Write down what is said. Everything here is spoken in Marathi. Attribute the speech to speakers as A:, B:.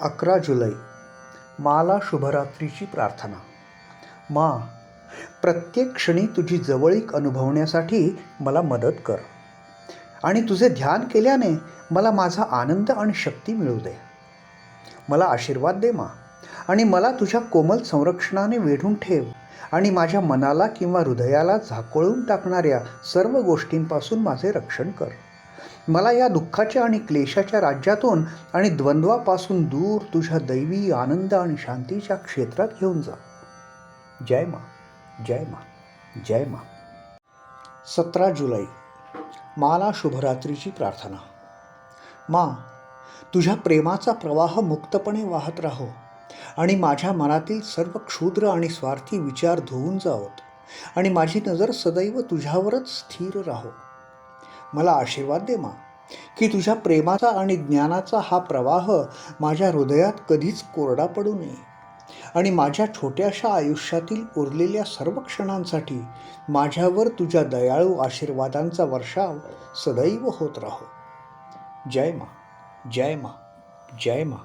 A: अकरा जुलै माला शुभरात्रीची प्रार्थना. मा प्रत्येक क्षणी तुझी जवळीक अनुभवण्यासाठी मला मदत कर. आणि तुझे ध्यान केल्याने मला माझा आनंद आणि शक्ती मिळू दे. मला आशीर्वाद दे मा. आणि मला तुझ्या कोमल संरक्षणाने वेढून ठेव आणि माझ्या मनाला किंवा हृदयाला झाकोळून टाकणाऱ्या सर्व गोष्टींपासून माझे रक्षण कर. मला या दुःखाच्या आणि क्लेशाच्या राज्यातून आणि द्वंद्वापासून दूर तुझ्या दैवी आनंद आणि शांतीच्या क्षेत्रात घेऊन जा. जय मा जय मा जय मा. सतरा जुलै माला शुभरात्रीची प्रार्थना. मा तुझ्या प्रेमाचा प्रवाह मुक्तपणे वाहत राहो आणि माझ्या मनातील सर्व क्षुद्र आणि स्वार्थी विचार धुवून जावत आणि माझी नजर सदैव तुझ्यावरच स्थिर राहो. मला आशीर्वाद दे मा. की तुझ्या प्रेमाचा आणि ज्ञानाचा हा प्रवाह माझ्या हृदयात कधीच कोरडा पडू नये. आणि माझ्या छोट्याशा आयुष्यातील उरलेल्या सर्व क्षणांसाठी माझ्यावर तुझ्या दयाळू आशीर्वादांचा वर्षाव सदैव होत राहो. जय मा. जय मा. जय मा.